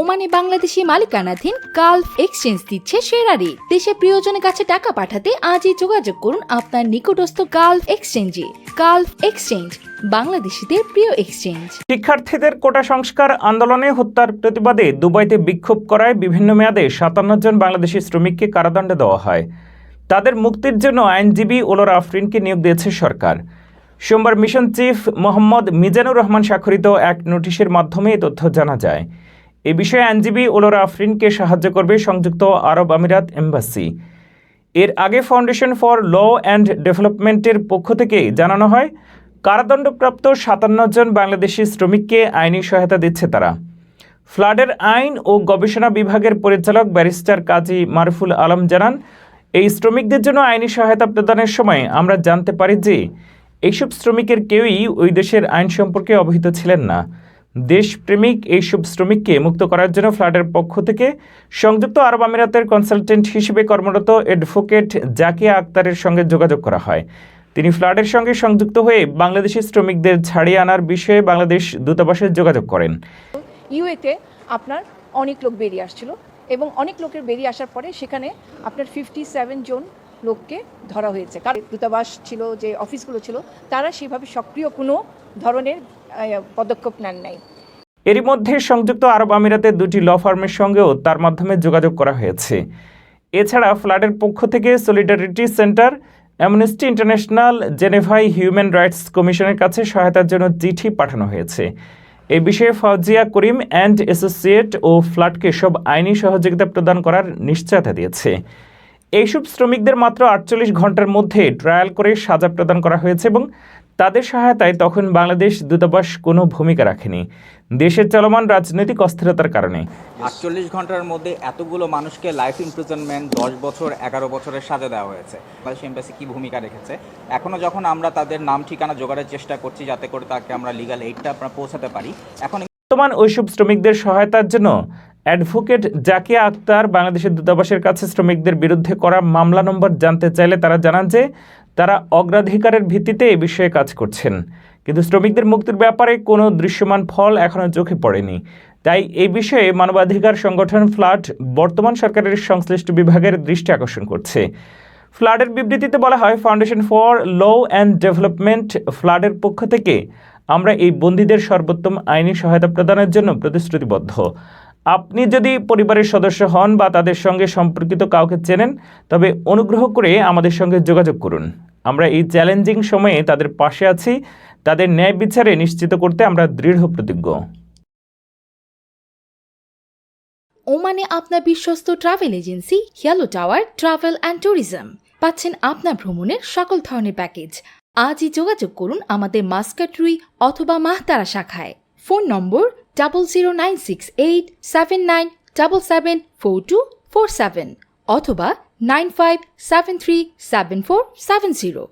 ওমানে বাংলাদেশি মালিকানাধীন Gulf exchange দিচ্ছে সেরা রেট দেশে প্রিয়জনের কাছে টাকা পাঠাতে আজই যোগাযোগ করুন আপনার নিকটস্থ গালফ এক্সচেঞ্জে। গালফ এক্সচেঞ্জ, বাংলাদেশিদের প্রিয় এক্সচেঞ্জ। শিক্ষার্থীদের কোটা সংস্কার আন্দোলনে হত্যার প্রতিবাদে দুবাইতে বিক্ষোভ করায় বিভিন্ন মেয়াদে সাতান্ন জন বাংলাদেশি শ্রমিককে কারাদণ্ড দেওয়া হয়। তাদের মুক্তির জন্য আইনজীবী ওলর আফরিনকে নিয়োগ দিয়েছে সরকার। সোমবার মিশন চিফ মোহাম্মদ মিজানুর রহমান স্বাক্ষরিত এক নোটিশের মাধ্যমে তথ্য জানা যায়। এ বিষয়ে আইনজীবী ওলর আফরিনকে সাহায্য করবে সংযুক্ত আরব আমিরাত এম্বাসি। এর আগে ফাউন্ডেশন ফর ল অ্যান্ড ডেভেলপমেন্টের পক্ষ থেকে জানানো হয়, কারাদণ্ডপ্রাপ্ত সাতান্ন জন বাংলাদেশি শ্রমিককে আইনি সহায়তা দিচ্ছে তারা। ফ্লাডের আইন ও গবেষণা বিভাগের পরিচালক ব্যারিস্টার কাজী মারফুল আলম জানান, এই শ্রমিকদের জন্য আইনি সহায়তা প্রদানের সময় আমরা জানতে পারি যে এইসব শ্রমিকের কেউই ওই দেশের আইন সম্পর্কে অবহিত ছিলেন না। দেশপ্রেমিক এইসব শ্রমিককে মুক্ত করার জন্য ফ্লাডের পক্ষ থেকে সংযুক্ত আরব আমিরাতের কনসালটেন্ট হিসেবে কর্মরত অ্যাডভোকেট জাকিয়া আক্তারের সঙ্গে যোগাযোগ করা হয়। তিনি ফ্লাডের সঙ্গে সংযুক্ত হয়ে বাংলাদেশি শ্রমিকদের ছাড়িয়ে আনার বিষয়ে বাংলাদেশ দূতাবাসে যোগাযোগ করেন। ইউএতে আপনার অনেক লোক বেরিয়ে আসছিল এবং অনেক লোকের বেরিয়ে আসার পরে সেখানে আপনার ফিফটি সেভেন জন লোককে ধরা হয়েছে। কারণ দূতাবাস ছিল, যে অফিসগুলো ছিল, তারা সেভাবে সক্রিয় কোনো ধরনের পদক্ষেপ নেন নাই। এরই মধ্যে সংযুক্ত আরব আমিরাতের দুটি ল ফার্মের সঙ্গেও তার মাধ্যমে যোগাযোগ করা হয়েছে। এছাড়া ফ্লাডের পক্ষ থেকে সলিডারিটি সেন্টার অ্যামনেস্টি ইন্টারন্যাশনাল জেনেভাই হিউম্যান রাইটস কমিশনের কাছে সহায়তার জন্য চিঠি পাঠানো হয়েছে। এ বিষয়ে ফাউজিয়া করিম অ্যান্ড অ্যাসোসিয়েট ও ফ্লাডকে সব আইনি সহযোগিতা প্রদান করার নিশ্চয়তা দিয়েছে। এইসব শ্রমিকদের মাত্র আটচল্লিশ ঘণ্টার মধ্যে ট্রায়াল করে সাজা প্রদান করা হয়েছে এবং তাদের সহায়তায় তখন বাংলাদেশ দূতাবাস কোনো ভূমিকা রাখেনি। দেশের চলমান রাজনৈতিক অস্থিরতার কারণে। আটচল্লিশ ঘণ্টার মধ্যে এতগুলো মানুষকে লাইফ ইমপ্রিজনমেন্ট দশ বছর এগারো বছরের সাজা দেওয়া হয়েছে। বাংলাদেশ এম্বাসি কী ভূমিকা রেখেছে? এখনও যখন আমরা তাদের নাম ঠিকানা জোগাড়ের চেষ্টা করছি যাতে করে তাকে আমরা লিগাল এইডটা আমরা পৌঁছাতে পারি এখন বর্তমান ওইসব শ্রমিকদের সহায়তার জন্য অ্যাডভোকেট জাকিয়া আক্তার বাংলাদেশের দূতাবাসের কাছে শ্রমিকদের বিরুদ্ধে করা মামলা নম্বর জানতে চাইলে তারা জানান যে তারা অগ্রাধিকারের ভিত্তিতে এ বিষয়ে কাজ করছেন। কিন্তু শ্রমিকদের মুক্তির ব্যাপারে কোনো দৃশ্যমান ফল এখনও চোখে পড়েনি। তাই এই বিষয়ে মানবাধিকার সংগঠন ফ্লাড বর্তমান সরকারের সংশ্লিষ্ট বিভাগের দৃষ্টি আকর্ষণ করছে। ফ্লাডের বিবৃতিতে বলা হয়, foundation for law and development ফ্লাডের পক্ষ থেকে আমরা এই বন্দীদের সর্বোত্তম আইনি সহায়তা প্রদানের জন্য প্রতিশ্রুতিবদ্ধ। আপনি যদি পরিবারের সদস্য হন বা তাদের সঙ্গে সম্পর্কিত কাউকে চেনেন, তবে অনুগ্রহ করে আমাদের সঙ্গে যোগাযোগ করুন। আমরা এই চ্যালেঞ্জিং সময়ে তাদের পাশে আছি। তাদের ন্যায় বিচারে নিশ্চিত করতে আমরা দৃঢ় প্রতিজ্ঞ। ওমানে আপনার বিশ্বস্ত ট্রাভেল এজেন্সি হিয়ালো টাওয়ার ট্রাভেল অ্যান্ড ট্যুরিজম পাচ্ছেন আপনার ভ্রমণের সকল ধরনের প্যাকেজ। আজই যোগাযোগ করুন আমাদের মাস্কাট রুই অথবা মাহতারা শাখায়। Phone number double zero nine six eight seven nine double seven four two four seven অথবা nine five seven three seven four seven zero